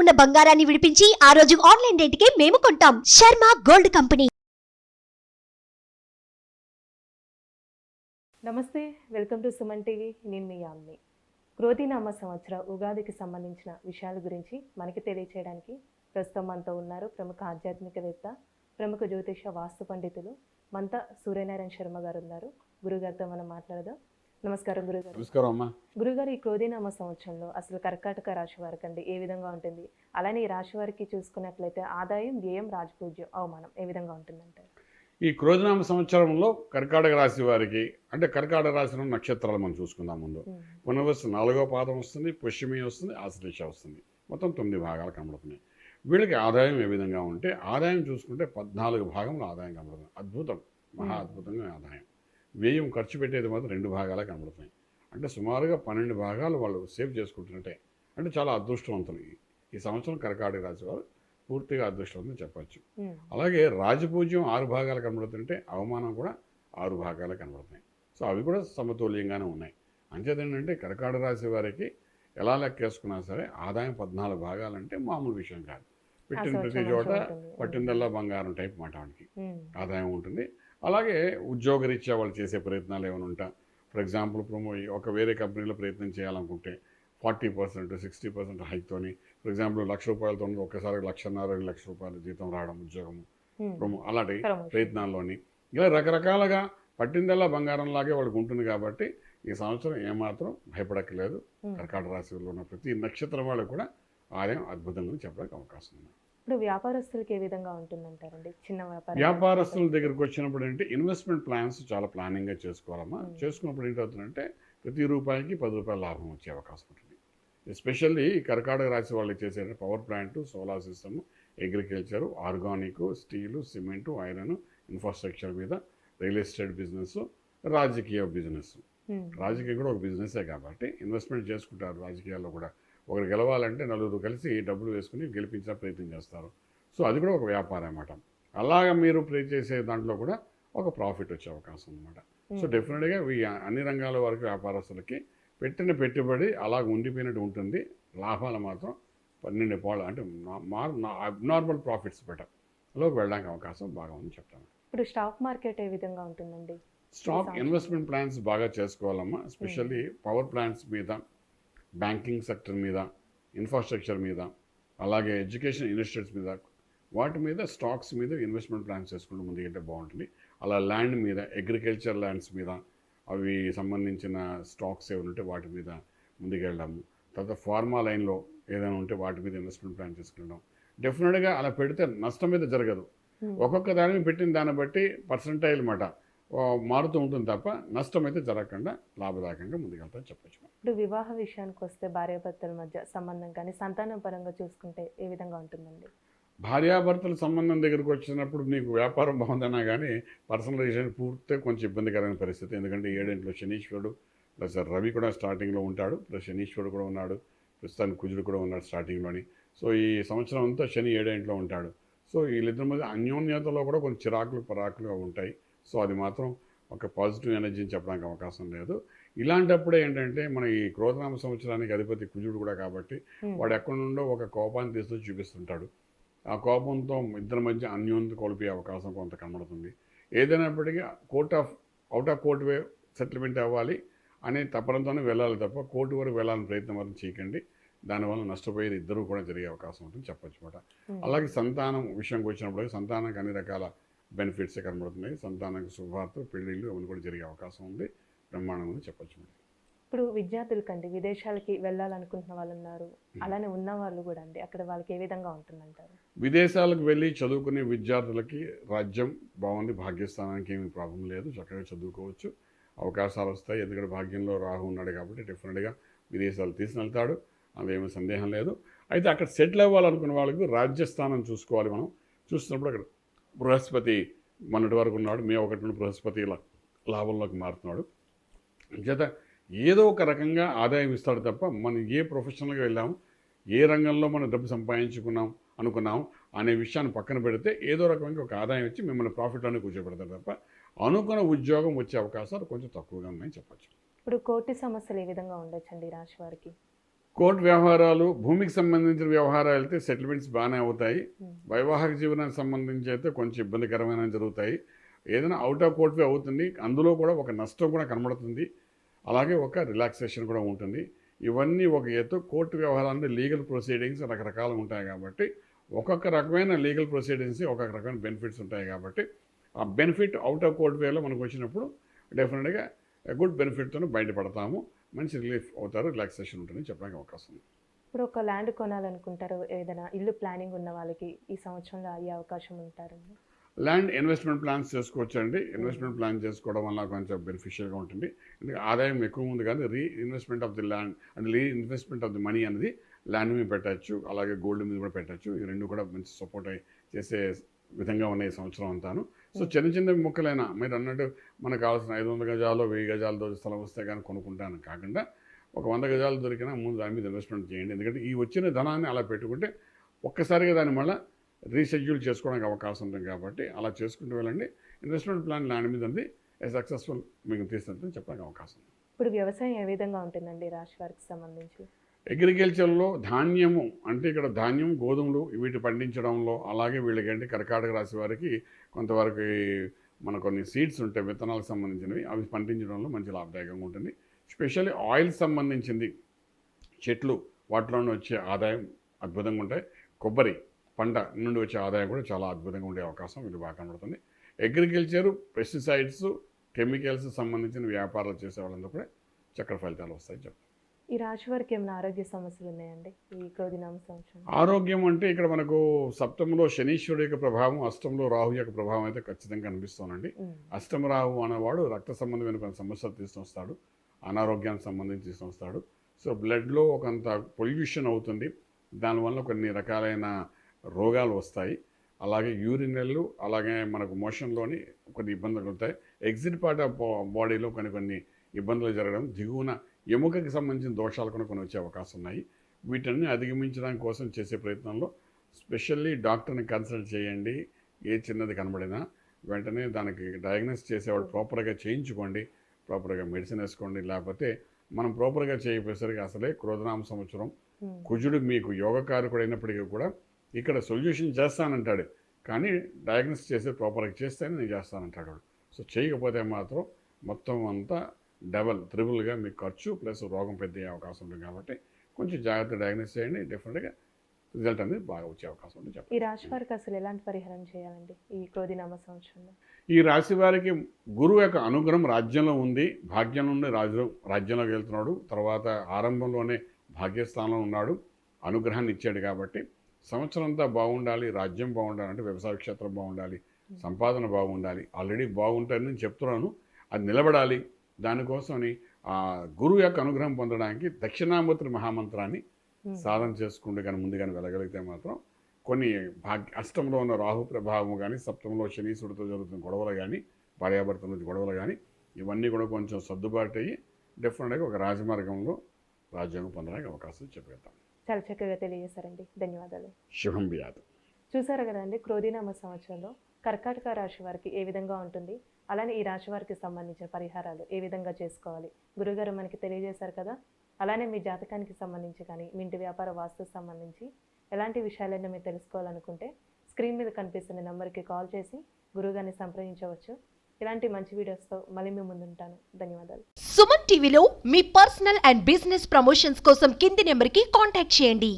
ఉన్న బంగారాన్ని విడిపించి ఆ రోజు ఆన్లైన్ రేటుకే మేము కొంటాం. Sharma gold company. నమస్తే వెల్కమ్ టు సుమన్ టీవీ. నేను మీ యామ్ని. క్రోధినామ సంవత్సర ఉగాదికి సంబంధించిన విషయాల గురించి మనకి తెలియచేయడానికి ప్రస్తుతం మనతో ఉన్నారు ప్రముఖ ఆధ్యాత్మికవేత్త ప్రముఖ జ్యోతిష వాస్తు పండితులు మంత సూర్యనారాయణ శర్మ గారు ఉన్నారు. గురుగారితో మనం మాట్లాడదాం. నమస్కారం గురుగారు. నమస్కారం అమ్మా. గురుగారు ఈ క్రోధినామ సంవత్సరంలో అసలు కర్కాటక రాశి వారికి అండి ఏ విధంగా ఉంటుంది? అలానే ఈ రాశి వారికి చూసుకున్నట్లయితే ఆదాయం వ్యయం రాజపూజ్యం అవమానం ఏ విధంగా ఉంటుందంటారు? ఈ క్రోధనామ సంవత్సరంలో కర్కాటక రాశి వారికి అంటే కర్కాటక రాశిలో నక్షత్రాలు మనం చూసుకుందాం ముందు. పునర్వసు నాలుగో పాదం వస్తుంది పుష్యమి వస్తుంది ఆశ్లేష వస్తుంది. మొత్తం తొమ్మిది భాగాలు కనబడుతున్నాయి. వీళ్ళకి ఆదాయం ఏ విధంగా ఉంటే ఆదాయం చూసుకుంటే పద్నాలుగు భాగంలో ఆదాయం కనబడుతుంది. అద్భుతం. మహా అద్భుతంగా ఆదాయం. వ్యయం ఖర్చు పెట్టేది మాత్రం రెండు భాగాలే కనబడుతున్నాయి. అంటే సుమారుగా పన్నెండు భాగాలు వాళ్ళు సేవ్ చేసుకుంటున్నట్టే. అంటే చాలా అదృష్టవంతులు ఈ- సంవత్సరం కర్కాటక రాశి వారు పూర్తిగా అదృష్టవంతులు చెప్పచ్చు. అలాగే రాజపూజ్యం ఆరు భాగాలు కనబడుతుంటే అవమానం కూడా ఆరు భాగాలు కనబడుతున్నాయి. సో అవి కూడా సమతుల్యంగానే ఉన్నాయి. అంచేది ఏంటంటే కర్కాటక రాశి వారికి ఎలా లెక్కేసుకున్నా సరే ఆదాయం పద్నాలుగు భాగాలంటే మామూలు విషయం కాదు. పెట్టిన ప్రతి చోట. పట్టిందల్లా బంగారం టైప్ మాట ఆదాయం ఉంటుంది. అలాగే ఉద్యోగరీత్యా వాళ్ళు చేసే ప్రయత్నాలు ఏమైనా ఉంటా? ఫర్ ఎగ్జాంపుల్ ప్రమో ఒక వేరే కంపెనీలో ప్రయత్నం చేయాలనుకుంటే ఫార్టీ పర్సెంట్ సిక్స్టీ పర్సెంట్ హైక్తోని ఫర్ ఎగ్జాంపుల్ లక్ష రూపాయలతో ఒక్కసారి లక్షన్నర రెండు లక్షల రూపాయల జీతం రావడం ఉద్యోగము ప్రమో అలాంటి. ప్రయత్నాల్లోని. ఇలా రకరకాలుగా పట్టిందల్లా బంగారంలాగే వాళ్ళకి ఉంటుంది కాబట్టి ఈ సంవత్సరం ఏమాత్రం భయపడక్కలేదు. కర్కాటక రాశిలో ఉన్న ప్రతి నక్షత్రం వాళ్ళకు కూడా ఆదాయం అద్భుతంగా చెప్పడానికి అవకాశం ఉంది. ఇప్పుడు వ్యాపారస్తులకి ఏ విధంగా ఉంటుందంటారండి? చిన్న వ్యాపారం వ్యాపారస్తుల దగ్గరికి వచ్చినప్పుడు ఏంటి? ఇన్వెస్ట్మెంట్ ప్లాన్స్ చాలా ప్లానింగ్గా చేసుకోవాలమ్మా. చేసుకున్నప్పుడు ఏంటవుతుందంటే ప్రతి రూపాయికి పది రూపాయల లాభం వచ్చే అవకాశం ఉంటుంది. ఎస్పెషల్లీ కర్కాటక రాశి వాళ్ళు చేసే power plant solar system agriculture organic steel cement iron infrastructure మీద రియల్ ఎస్టేట్ బిజినెస్ రాజకీయ బిజినెస్ రాజకీయం కూడా ఒక బిజినెసే కాబట్టి ఇన్వెస్ట్మెంట్ చేసుకుంటారు. రాజకీయాల్లో కూడా ఒకరు గెలవాలంటే నలుగురు కలిసి డబ్బులు వేసుకుని గెలిపించిన ప్రయత్నం చేస్తారు. సో అది కూడా ఒక వ్యాపారం అన్నమాట. అలాగ మీరు ప్రే చేసే దాంట్లో కూడా ఒక ప్రాఫిట్ వచ్చే అవకాశం అనమాట సో డెఫినెట్గా ఈ అన్ని రంగాల వరకు వ్యాపారస్తులకి పెట్టిన పెట్టుబడి అలాగ ఉండిపోయినట్టు ఉంటుంది. లాభాలు మాత్రం పన్నెండు పాలు అంటే అబ్నార్మల్ ప్రాఫిట్స్ బెటర్లోకి వెళ్ళడానికి అవకాశం బాగా ఉంది చెప్తాను. ఇప్పుడు స్టాక్ మార్కెట్ ఏ విధంగా ఉంటుందండి? స్టాక్. ఇన్వెస్ట్మెంట్ ప్లాన్స్ బాగా చేసుకోవాలమ్మా. ఎస్పెషల్లీ పవర్ ప్లాంట్స్ మీద బ్యాంకింగ్ సెక్టర్ మీద ఇన్ఫ్రాస్ట్రక్చర్ మీద అలాగే ఎడ్యుకేషన్ ఇన్స్టిట్యూట్స్ మీద వాటి మీద స్టాక్స్ మీద ఇన్వెస్ట్మెంట్ ప్లాన్స్ చేసుకుంటూ ముందుకెళ్తే బాగుంటుంది. అలా ల్యాండ్ మీద అగ్రికల్చర్ ల్యాండ్స్ మీద అవి సంబంధించిన స్టాక్స్ ఏమైనా ఉంటే వాటి మీద ముందుకెళ్ళడము తర్వాత ఫార్మా లైన్లో ఏదైనా ఉంటే వాటి మీద ఇన్వెస్ట్మెంట్ ప్లాన్ చేసుకుంటాం డెఫినెట్గా అలా పెడితే నష్టం మీద జరగదు. ఒక్కొక్క దాని మీద పెట్టిన దాన్ని బట్టి పర్సంటైల్ మాట. మారుతూ ఉంటుంది తప్ప నష్టం అయితే జరగకుండా లాభదాయకంగా ముందుకెళ్తా చెప్పచ్చు. ఇప్పుడు వివాహ విషయానికి వస్తే భార్యాభర్తల మధ్య సంబంధం కానీ సంతానం పరంగా చూసుకుంటే ఏ విధంగా ఉంటుందండి? భార్యాభర్తల సంబంధం దగ్గరికి వచ్చినప్పుడు నీకు వ్యాపారం బాగుందన్నా కానీ పర్సనలైజేషన్ పూర్తిగా కొంచెం ఇబ్బందికరమైన పరిస్థితి. ఎందుకంటే ఏడేంట్లో శనీశ్వరుడు ప్లస్ రవి కూడా స్టార్టింగ్లో ఉంటాడు ప్లస్ శనీశ్వరుడు కూడా ఉన్నాడు ప్రస్తుతానికి కుజుడు కూడా ఉన్నాడు స్టార్టింగ్లోని. సో ఈ సంవత్సరం అంతా శని ఏడేంట్లో ఉంటాడు. సో వీళ్ళిద్దరి మధ్య అన్యోన్యతలో కూడా కొంచెం చిరాకులు పరాకులుగా ఉంటాయి. సో అది మాత్రం ఒక పాజిటివ్ ఎనర్జీని చెప్పడానికి అవకాశం లేదు. ఇలాంటప్పుడే ఏంటంటే మన ఈ క్రోధనామ సంవత్సరానికి అధిపతి కుజుడు కూడా కాబట్టి వాడు ఎక్కడి నుండో ఒక కోపాన్ని తీస్తూ చూపిస్తుంటాడు. ఆ కోపంతో ఇద్దరి మధ్య అన్యోన్యత కోల్పోయే అవకాశం కొంత కనబడుతుంది. ఏదైనప్పటికీ court of out of court way settlement అవ్వాలి అనే తప్పడంతోనే వెళ్ళాలి తప్ప కోర్టు వరకు వెళ్ళాలని ప్రయత్నం మాత్రం చేయకండి. దానివల్ల నష్టపోయేది ఇద్దరు కూడా జరిగే అవకాశం ఉంటుంది చెప్పొచ్చు అనమాట ఉమ్, అలాగే సంతానం విషయంకి వచ్చినప్పుడు సంతానానికి అన్ని రకాల బెనిఫిట్స్ కనబడుతున్నాయి. సంతానానికి శుభార్తలు పెళ్ళిళ్ళు అవన్నీ కూడా జరిగే అవకాశం ఉంది. బ్రహ్మాండం ఉంది. చెప్పొచ్చు మేడం ఇప్పుడు విద్యార్థులకండి విదేశాలకి వెళ్ళాలనుకుంటున్న వాళ్ళు ఉన్నారు అలానే ఉన్న వాళ్ళు కూడా అండి. అక్కడ వాళ్ళకి ఏ విధంగా ఉంటుందంటారు? విదేశాలకు వెళ్ళి చదువుకునే విద్యార్థులకి రాజ్యం బాగుంది భాగ్యస్థానానికి ఏమీ ప్రాబ్లం లేదు. చక్కగా చదువుకోవచ్చు. అవకాశాలు వస్తాయి. ఎందుకంటే భాగ్యంలో రాహు ఉన్నాడు కాబట్టి డెఫినెట్గా విదేశాలు తీసుకెళ్తాడు. అందులో ఏమీ సందేహం లేదు. అయితే అక్కడ సెటిల్ అవ్వాలనుకున్న వాళ్ళకి రాజ్యస్థానం చూసుకోవాలి మనం. చూస్తున్నప్పుడు అక్కడ బృహస్పతి మొన్నటి వరకు ఉన్నాడు మే ఒకటి నుండి బృహస్పతి ఇలా లాభంలోకి మారుతున్నాడు. చేత ఏదో ఒక రకంగా ఆదాయం ఇస్తాడు తప్ప మనం ఏ ప్రొఫెషనల్గా వెళ్ళాము ఏ రంగంలో మనం డబ్బు సంపాదించుకున్నాం అనుకున్నాం అనే విషయాన్ని పక్కన పెడితే ఏదో రకంగా ఒక ఆదాయం ఇచ్చి మిమ్మల్ని ప్రాఫిట్లోనే కూర్చోబెడతారు తప్ప అనుకున్న ఉద్యోగం వచ్చే అవకాశాలు కొంచెం తక్కువగా ఉన్నాయని చెప్పచ్చు. ఇప్పుడు కోర్టు సమస్యలు ఏ విధంగా ఉండొచ్చండి రాశి వారికి? కోర్టు వ్యవహారాలు భూమికి సంబంధించిన వ్యవహారాలు అయితే సెటిల్మెంట్స్ బాగానే అవుతాయి. వైవాహిక జీవనానికి సంబంధించి అయితే కొంచెం ఇబ్బందికరమైన జరుగుతాయి. ఏదైనా అవుట్ ఆఫ్ కోర్ట్ అవుతుంది. అందులో కూడా ఒక నష్టం కూడా కనబడుతుంది. అలాగే ఒక రిలాక్సేషన్ కూడా ఉంటుంది. ఇవన్నీ ఒక ఎత్తు కోర్టు వ్యవహారాలు లీగల్ ప్రొసీడింగ్స్ రకరకాలు ఉంటాయి కాబట్టి ఒక్కొక్క రకమైన లీగల్ ప్రొసీడింగ్స్ ఒక్కొక్క రకమైన బెనిఫిట్స్ ఉంటాయి కాబట్టి ఆ బెనిఫిట్ అవుట్ ఆఫ్ కోర్ట్ వేలో మనకు వచ్చినప్పుడు డెఫినెట్గా గుడ్ బెనిఫిట్తో బయటపడతాము. మంచి రిలీఫ్ అవుతారు రిలాక్సేషన్ ఉంటుందని చెప్పడానికి అవకాశం ఉంది. ఇప్పుడు ఒక ల్యాండ్ కొనాలనుకుంటారు ఏదైనా ఇల్లు ప్లానింగ్ ఉన్న వాళ్ళకి ఈ సంవత్సరంలో అయ్యే అవకాశం ఉంటారండి ల్యాండ్ ఇన్వెస్ట్మెంట్ ప్లాన్స్ చేసుకోవచ్చు అండి ఇన్వెస్ట్మెంట్ ప్లాన్ చేసుకోవడం వల్ల కొంచెం బెనిఫిషియల్గా ఉంటుంది. ఎందుకంటే ఆదాయం ఎక్కువ ఉంది కానీ reinvestment of the land and reinvestment of the money అనేది ల్యాండ్ మీద పెట్టచ్చు అలాగే గోల్డ్ మీద కూడా పెట్టచ్చు. ఈ రెండు కూడా మంచి సపోర్ట్ అయ్యి చేసే విధంగా ఉన్నాయి ఈ సంవత్సరం అంతాను. సో చిన్న చిన్న మొక్కలైనా మీరు అన్నట్టు మనకు కావాల్సిన ఐదు వందల గజాలు వెయ్యి గజాలు దొరికి స్థలం వస్తే కానీ కొనుక్కుంటాను కాకుండా ఒక వంద గజాలు దొరికినా ముందు దాని మీద ఇన్వెస్ట్మెంట్ చేయండి. ఎందుకంటే ఈ వచ్చిన ధనాన్ని అలా పెట్టుకుంటే ఒక్కసారిగా దాన్ని మళ్ళీ రీషెడ్యూల్ చేసుకోవడానికి అవకాశం ఉంటుంది కాబట్టి అలా చేసుకుంటూ వెళ్ళండి. ఇన్వెస్ట్మెంట్ ప్లాన్ ల్యాండ్ మీద ఉంది. సక్సెస్ఫుల్ మీకు తీసినట్టు చెప్పడానికి అవకాశం ఇప్పుడు వ్యవసాయం ఏ విధంగా ఉంటుందండి రాశి వారికి సంబంధించి? అగ్రికల్చర్లో ధాన్యము అంటే ఇక్కడ ధాన్యం గోధుమలు వీటి పండించడంలో అలాగే వీళ్ళకంటే కర్కాటక రాశి వారికి కొంతవరకు మన కొన్ని సీడ్స్ ఉంటాయి విత్తనాలకు సంబంధించినవి అవి పండించడంలో మంచి లాభదాయకంగా ఉంటుంది. స్పెషల్లీ ఆయిల్ సంబంధించింది చెట్లు వాటిలో వచ్చే ఆదాయం అద్భుతంగా ఉంటాయి. కొబ్బరి పంట నుండి వచ్చే ఆదాయం కూడా చాలా అద్భుతంగా ఉండే అవకాశం వీళ్ళు బాగా కనబడుతుంది. అగ్రికల్చర్ పెస్టిసైడ్స్ కెమికల్స్ సంబంధించిన వ్యాపారాలు చేసే వాళ్ళందరూ కూడా చక్కటి ఫలితాలు వస్తాయి చెప్తారు. ఈ రాశి వారికి ఏమైనా ఆరోగ్య సమస్యలు ఉన్నాయండి? ఈ క్రోధినామ సంవత్సరం. ఆరోగ్యం అంటే ఇక్కడ మనకు సప్తమంలో శనీశ్వరుడు యొక్క ప్రభావం అష్టంలో రాహు యొక్క ప్రభావం అయితే ఖచ్చితంగా కనిపిస్తోంది ఉమ్. అష్టమ రాహు అనేవాడు రక్త సంబంధమైన కొన్ని సమస్యలు తీసుకొస్తాడు. అనారోగ్యానికి సంబంధించి తీసుకొస్తాడు. సో బ్లడ్లో ఒకంత పొల్యూషన్ అవుతుంది. దానివల్ల కొన్ని రకాలైన రోగాలు వస్తాయి. అలాగే యూరినల్లు అలాగే మనకు మోషన్లోని కొన్ని ఇబ్బందులు ఉంటాయి. ఎగ్జిట్ పార్ట్ ఆఫ్ బాడీలో కొన్ని కొన్ని ఇబ్బందులు జరగడం దిగువన ఎముకకి సంబంధించిన దోషాలు కూడా కొన్ని వచ్చే అవకాశం ఉన్నాయి. వీటన్ని అధిగమించడానికి కోసం చేసే ప్రయత్నంలో స్పెషల్లీ డాక్టర్ని కన్సల్ట్ చేయండి. ఏ చిన్నది కనబడినా వెంటనే దానికి డయాగ్నోస్ చేసేవాడు ప్రాపర్గా చేయించుకోండి. ప్రాపర్గా మెడిసిన్ వేసుకోండి. లేకపోతే మనం ప్రాపర్గా చేయకపోయేసరికి అసలే క్రోధనామ సంవత్సరం. కుజుడు మీకు యోగకారకుడు అయినప్పటికీ కూడా ఇక్కడ సొల్యూషన్ చేస్తానంటాడు. కానీ డయాగ్నోస్ చేసి ప్రాపర్గా చేస్తేనే నేను చేస్తానంటాడు. సో చేయకపోతే మాత్రం మొత్తం అంతా డబల్ త్రిబుల్గా మీకు ఖర్చు ప్లస్ రోగం పెద్ద అయ్యే అవకాశం ఉంటుంది కాబట్టి కొంచెం జాగ్రత్త డయాగ్నోస్ చేయండి డెఫినెట్గా రిజల్ట్ అనేది బాగా వచ్చే అవకాశం ఉంది చెప్పండి. ఈ రాశి వారికి అసలు ఎలాంటి పరిహారం చేయాలండి ఈ క్రోధినామ సంవత్సరంలో? ఈ రాశి వారికి గురువు యొక్క అనుగ్రహం రాజ్యంలో ఉంది భాగ్యం నుండి రాజ్యం రాజ్యంలోకి వెళ్తున్నాడు తర్వాత ఆరంభంలోనే భాగ్యస్థానంలో ఉన్నాడు అనుగ్రహాన్ని ఇచ్చాడు కాబట్టి సంవత్సరం అంతా బాగుండాలి రాజ్యం బాగుండాలి అంటే వ్యవసాయ క్షేత్రం బాగుండాలి సంపాదన బాగుండాలి ఆల్రెడీ బాగుంటుందని నేను చెప్తున్నాను అది నిలబడాలి దానికోసమని ఆ గురువు యొక్క అనుగ్రహం పొందడానికి దక్షిణామూర్తి మహామంత్రాన్ని ఉమ్. సాధన చేసుకుంటూ కానీ ముందుగానే వెళ్ళగలిగితే మాత్రం కొన్ని భాగ్య అష్టంలో ఉన్న రాహు ప్రభావం కానీ సప్తంలో శనీసుడితో జరుగుతున్న గొడవలు కానీ భార్యాభర్తల నుంచి గొడవలు కానీ ఇవన్నీ కూడా కొంచెం సర్దుబాటు అయ్యి డెఫినెట్గా ఒక రాజమార్గంలో రాజ్యాంగం పొందడానికి అవకాశం చెప్పగలుగుతాం. చాలా చక్కగా తెలియజేశారండి. ధన్యవాదాలు. శుభం బియాదు చూసారు కదండి క్రోధినామ సంవత్సరంలో కర్కాటక రాశి వారికి ఏ విధంగా ఉంటుంది? అలానే ఈ రాశి వారికి సంబంధించిన పరిహారాలు ఏ విధంగా చేసుకోవాలి? గురుగారు మనకి తెలియజేశారు కదా? అలానే మీ జాతకానికి సంబంధించి కానీ మీ ఇంటి వ్యాపార వాస్తు సంబంధించి ఎలాంటి విషయాలైనా మీరు తెలుసుకోవాలనుకుంటే స్క్రీన్ మీద కనిపిస్తున్న నెంబర్కి కాల్ చేసి గురుగారిని సంప్రదించవచ్చు. ఇలాంటి మంచి వీడియోస్తో మళ్ళీ మీ ముందుంటాను. ధన్యవాదాలు. సుమన్ టీవీలో మీ పర్సనల్ అండ్ బిజినెస్ ప్రమోషన్స్ కోసం కింది నెంబర్కి కాంటాక్ట్ చేయండి.